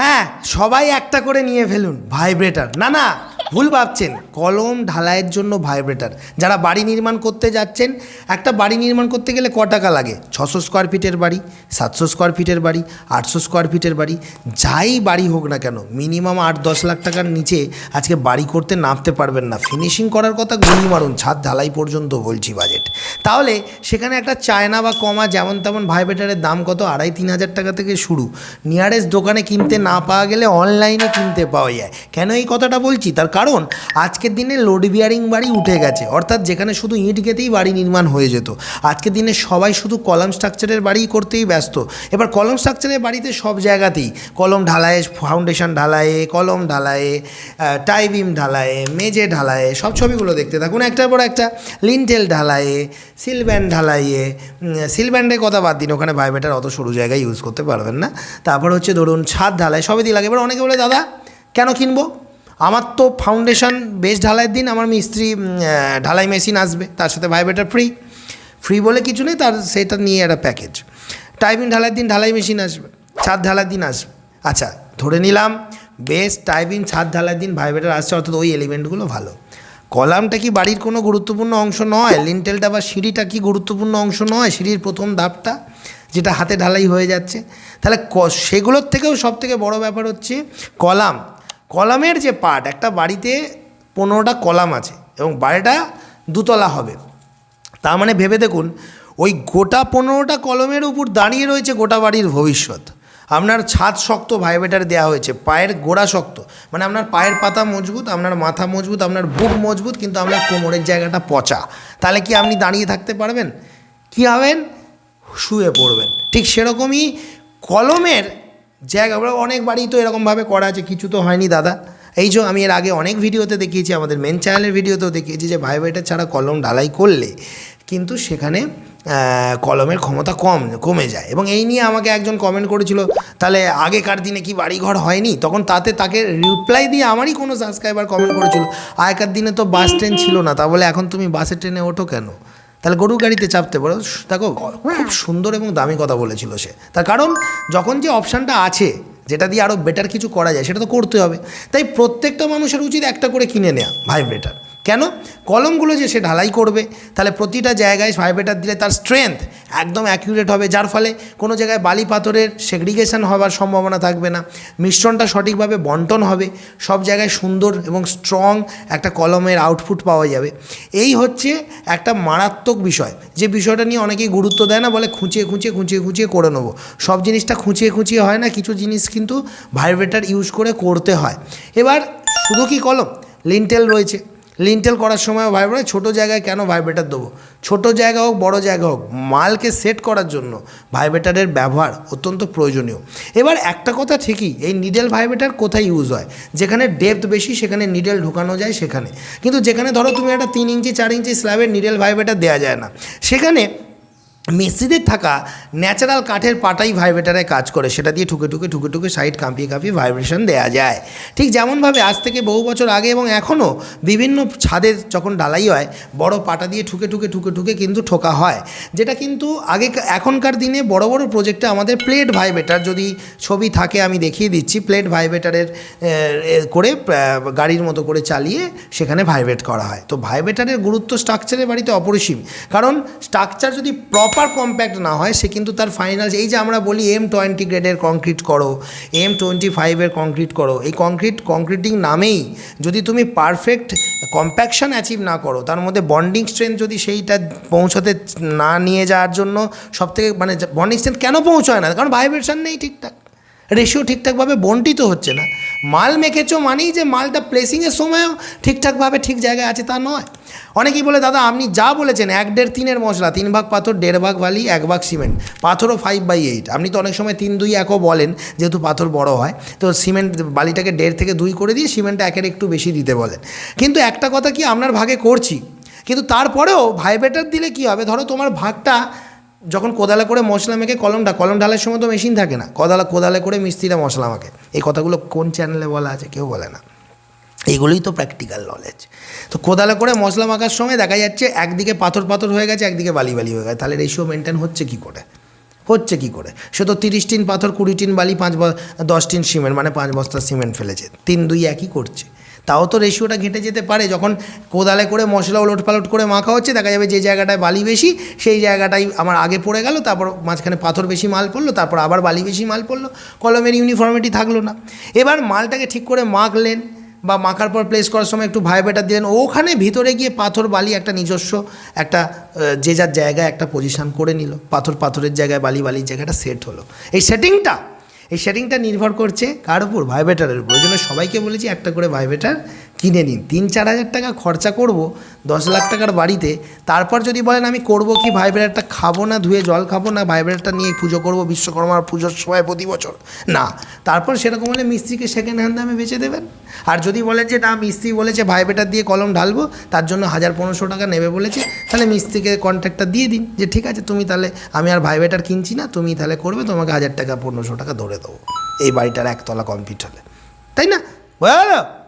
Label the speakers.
Speaker 1: হ্যাঁ সবাই একটা করে নিয়ে ফেলুন ভাইব্রেটার না না ভুল ভাবছেন, কলম ঢালাইয়ের জন্য ভাইব্রেটার। যারা বাড়ি নির্মাণ করতে যাচ্ছেন, একটা বাড়ি নির্মাণ করতে গেলে ক টাকা লাগে? ছশো স্কোয়ার ফিটের বাড়ি, সাতশো স্কোয়ার ফিটের বাড়ি, আটশো স্কোয়ার ফিটের বাড়ি, যাই বাড়ি হোক না কেন মিনিমাম আট দশ লাখ টাকার নিচে আজকে বাড়ি করতে নামতে পারবেন না। ফিনিশিং করার কথা গুলি মারুন, ছাদ ঢালাই পর্যন্ত বলছি বাজেট তাহলে সেখানে একটা চায়না বা কমা যেমন তেমন ভাইব্রেটারের দাম কত? আড়াই তিন হাজার টাকা থেকে শুরু। নিয়ারেস্ট দোকানে কিনতে না পাওয়া গেলে অনলাইনে কিনতে পাওয়া যায়। কেন এই কথাটা বলছি? তার কারণ আজকের দিনে লোড বিয়ারিং বাড়ি উঠে গেছে। অর্থাৎ যেখানে শুধু ইট গেতেই বাড়ি নির্মাণ হয়ে যেত। আজকের দিনে সবাই শুধু কলাম স্ট্রাকচারের বাড়ি করতেই ব্যস্ত। এবার কলম স্ট্রাকচারের বাড়িতে সব জায়গাতেই কলম ঢালায়ে ফাউন্ডেশন ঢালায়ে কলম ঢালায়ে টাইবিম ঢালায়ে মেজে ঢালায়ে, সব ছবিগুলো দেখতে থাকুন। একটার পর একটা লিনটেল ঢালায়ে সিলব্যান্ড ঢালাইয়ে সিলব্যান্ডের কথা বাদ দিন, ওখানে ভাইবেটার অত সরু জায়গায় ইউজ করতে পারবেন না। তারপর হচ্ছে ধরুন ছাদ ঢালাই সবই দিয়ে লাগে। এবার অনেকে বলে, দাদা, কেন কিনবো? আমার তো ফাউন্ডেশন বেশ ঢালাইয়ের দিন, আমার মিস্ত্রি ঢালাই মেশিন আসবে, তার সাথে ভাইবেটার ফ্রি ফ্রি বলে কিছু নেই, তার সেটা নিয়ে একটা প্যাকেজ টাইপিং ঢালাইয়ের দিন, ঢালাই মেশিন আসবে, ছাদ ঢালাইয়ের দিন আসবে। আচ্ছা ধরে নিলাম বেশ টাইপিং ছাদ ঢালাইয়ের দিন ভাইবেটার আসছে, অর্থাৎ ওই এলিমেন্টগুলো ভালো। কলামটা কি বাড়ির কোনো গুরুত্বপূর্ণ অংশ নয়? লিন্টেলটা বা সিঁড়িটা কি গুরুত্বপূর্ণ অংশ নয়? সিঁড়ির প্রথম ধাপটা, যেটা হাতে ঢালাই হয়ে যাচ্ছে। তাহলে সেগুলোর থেকেও সব থেকে বড় ব্যাপার হচ্ছে, কলাম। কলামের যে পার্ট একটা বাড়িতে পনেরোটা কলাম আছে এবং বাড়িটা দুতলা হবে। তার মানে ভেবে দেখুন, ওই গোটা পনেরোটা কলমের উপর দাঁড়িয়ে রয়েছে গোটা বাড়ির ভবিষ্যৎ। আপনার ছাদ শক্ত ভাইব্রেটার দেওয়া হয়েছে, পায়ের গোড়া শক্ত। মানে আপনার পায়ের পাতা মজবুত, আপনার মাথা মজবুত, আপনার বুক মজবুত, কিন্তু আপনার কোমরের জায়গাটা পচা। তাহলে কি আপনি দাঁড়িয়ে থাকতে পারবেন? কী হবেন? শুয়ে পড়বেন। ঠিক সেরকমই কলমের জায়গা আমরা অনেক বাড়ি তো এরকমভাবে করা আছে, কিছু তো হয়নি দাদা। এই যে আমি এর আগে অনেক ভিডিওতে দেখিয়েছি, আমাদের মেন চ্যানেলের ভিডিওতেও দেখিয়েছি যে ভাইব্রেটার ছাড়া কলম ঢালাই করলে কিন্তু সেখানে কলমের ক্ষমতা কম, কমে যায়। এবং এই নিয়ে আমাকে একজন কমেন্ট করেছিল, তাহলে আগেকার দিনে কি বাড়িঘর হয়নি? তখন তাতে তাকে রিপ্লাই দিয়ে আমারই কোনো সাবস্ক্রাইবার কমেন্ট করেছিল, আগেকার দিনে তো বাস ট্রেন ছিল না, তা বলে এখন তুমি বাসের ট্রেনে ওঠো কেন? তাহলে গরুর গাড়িতে চাপতে পারো দেখো খুব সুন্দর এবং দামি কথা বলেছিল সে। তার কারণ যখন যে অপশানটা আছে যেটা দিয়ে আরও বেটার কিছু করা যায় সেটা তো করতে হবে। তাই প্রত্যেকটা মানুষের উচিত একটা করে কিনে নেওয়া ভাইব্রেটার কেন? কলমগুলো যে সে ঢালাই করবে, তাহলে প্রতিটা জায়গায় ভাইব্রেটার দিলে তার স্ট্রেংথ একদম অ্যাকিউরেট হবে, যার ফলে কোনো জায়গায় বালি পাথরের সেগ্রিগেশন হওয়ার সম্ভাবনা থাকবে না। মিশ্রণটা সঠিকভাবে বন্টন হবে, সব জায়গায় সুন্দর এবং স্ট্রং একটা কলমের আউটপুট পাওয়া যাবে। এই হচ্ছে একটা মারাত্মক বিষয়, যে বিষয়টা নিয়ে অনেকেই গুরুত্ব দেয় না, বলে খুঁচিয়ে খুঁচিয়ে খুঁচিয়ে খুঁচিয়ে করে নেব। সব জিনিসটা খুঁচিয়ে খুঁচিয়ে হয় না, কিছু জিনিস কিন্তু ভাইব্রেটার ইউজ করে করতে হয়। এবার শুধু কি কলম? লিন্টেল রয়েছে। লিন্টেল করার সময় ভাইব্রেটার ছোটো জায়গায় কেন ভাইব্রেটার দেবো? ছোট জায়গা হোক, বড় জায়গা হোক, মালকে সেট করার জন্য ভাইব্রেটারের ব্যবহার অত্যন্ত প্রয়োজনীয়। এবার একটা কথা ঠিকই, এই নিডেল ভাইব্রেটার কোথায় ইউজ হয়? যেখানে ডেপথ বেশি, সেখানে নিডেল ঢুকানো যায় সেখানে। কিন্তু যেখানে ধরো তুমি একটা তিন ইঞ্চি, চার ইঞ্চি স্ল্যাবের নিডেল ভাইব্রেটার দেওয়া যায় না। সেখানে মেসিদের থাকা ন্যাচারাল কাঠের পাটাই ভাইব্রেটারে কাজ করে। সেটা দিয়ে ঠুকে ঠুকে ঠুকে ঠুকে সাইড কাঁপিয়ে কাঁপিয়ে ভাইব্রেশন দেওয়া যায়। ঠিক যেমনভাবে আজ থেকে বহু বছর আগে এবং এখনও বিভিন্ন ছাদের যখন ঢালাই হয়, বড় পাটা দিয়ে ঠুকে ঠুকে ঠুকে ঠুকে কিন্তু ঠোকা হয়। যেটা কিন্তু আগে এখনকার দিনে বড় বড় প্রজেক্টে আমাদের প্লেট ভাইব্রেটার যদি ছবি থাকে, আমি দেখিয়ে দিচ্ছি, প্লেট ভাইব্রেটারের করে গাড়ির মতো করে চালিয়ে সেখানে ভাইব্রেট করা হয়। তো ভাইব্রেটারের গুরুত্ব স্ট্রাকচারের বাড়িতে অপরিসীম। কারণ স্ট্রাকচার যদি প্রপার কম্প্যাক্ট না হয়, সে কিন্তু তার ফাইনাল এই যে আমরা বলি এম টোয়েন্টি গ্রেডের কংক্রিট করো এম টোয়েন্টি ফাইভের কংক্রিট করো, এই কংক্রিট কংক্রিটিং নামেই যদি তুমি পারফেক্ট কম্প্যাকশন অ্যাচিভ না করো, তার মধ্যে বন্ডিং স্ট্রেংথ যদি সেইটা পৌঁছাতে না নিয়ে যাওয়ার জন্য সবথেকে মানে বন্ডিং স্ট্রেংথ কেন পৌঁছায় না? কারণ ভাইব্রেশন নেই ঠিকঠাক। রেশিও ঠিকঠাকভাবে বন্টিত হচ্ছে না। মাল মেখেছো মানেই যে মালটা প্লেসিংয়ের সময়ও ঠিকঠাকভাবে ঠিক জায়গায় আছে তা নয়। অনেকেই বলে, দাদা, আপনি যা বলেছেন, এক দেড় তিনের মশলা, তিন ভাগ পাথর, দেড় ভাগ বালি, এক ভাগ সিমেন্ট পাথরও ফাইভ বাই এইট আপনি তো অনেক সময় তিন, দুই একও বলেন, যেহেতু পাথর বড় হয়, তো সিমেন্ট বালিটাকে দেড় থেকে দুই করে দিয়ে সিমেন্টটা একের একটু বেশি দিতে বলেন। কিন্তু একটা কথা কি আপনার ভাগে করছি? কিন্তু তারপরেও ভাইব্রেটার দিলে কি হবে? ধরো তোমার ভাগটা যখন কোদালে করে মশলা মেখে কলমটা কলম ঢালার সময় তো মেশিন থাকে না। কোদালে কোদালে করে মিস্ত্রিরা মশলা মাখে। এই কথাগুলো কোন চ্যানেলে বলা আছে কেউ বলে না। এইগুলোই তো প্র্যাকটিক্যাল নলেজ তো কোদালে করে মশলা মাখার সময় দেখা যাচ্ছে একদিকে পাথর পাথর হয়ে গেছে, একদিকে বালি বালি হয়ে গেছে। তাহলে রেশিও মেনটেন হচ্ছে কী করে? হচ্ছে কি করে? সে তো তিরিশ টিন পাথর, কুড়ি টিন বালি, পাঁচ দশ টিন সিমেন্ট মানে পাঁচ বস্তা সিমেন্ট ফেলেছে। তিন দুই একই করছে। তাও তো রেশিওটা ঘেঁটে যেতে পারে। যখন কোদালে করে মশলা ওলট পালট করে মাখা হচ্ছে, দেখা যাবে যে জায়গাটায় বালি বেশি, সেই জায়গাটাই আমার আগে পড়ে গেল, তারপর মাঝখানে পাথর বেশি মাল পড়ল, তারপর আবার বালি বেশি মাল পড়ল, কলমের ইউনিফর্মিটি থাকল না। এবার মালটাকে ঠিক করে মাখলেন বা মাখার পর প্লেস করার সময় একটু ভাইব্রেটার দিলেন, ওখানে ভিতরে গিয়ে পাথর বালি একটা নিজস্ব একটা যে যার জায়গায় একটা পজিশন করে নিল। পাথর পাথরের জায়গায় বালি বালির জায়গাটা সেট হলো। এই সেটিংটা এই সেটিংটা নির্ভর করছে কার উপর? ভাইবেটারের উপর। ওই জন্য সবাইকে বলেছি একটা করে ভাইব্রেটার কিনে নিন। তিন, চার হাজার টাকা খরচা করব, দশ লাখ টাকার বাড়িতে। তারপর যদি বলেন, আমি করব কি? ভাইব্রেটারটা খাব না, ধুয়ে জল খাব না, ভাইব্রেটারটা নিয়ে পুজো করব, বিশ্বকর্মার পুজোর সময় প্রতি বছর? না। তারপর সেরকম হলে মিস্ত্রিকে সেকেন্ড হ্যান্ড দামে বেচে দেবেন। আর যদি বলেন যে, না, মিস্ত্রি বলেছে ভাইব্রেটার দিয়ে কলম ঢালবো, তার জন্য হাজার পনেরোশো টাকা নেবে বলেছে, তাহলে মিস্ত্রিকে কন্ট্যাক্টটা দিয়ে দিন যে, ঠিক আছে, তুমি তাহলে, আমি আর ভাইব্রেটার কিনছি না, তুমি তাহলে করবে, তোমাকে হাজার টাকা, পনেরোশো টাকা ধরে দেবো। এই বাড়িটার একতলা কমপ্লিট হলে। তাই না? বলো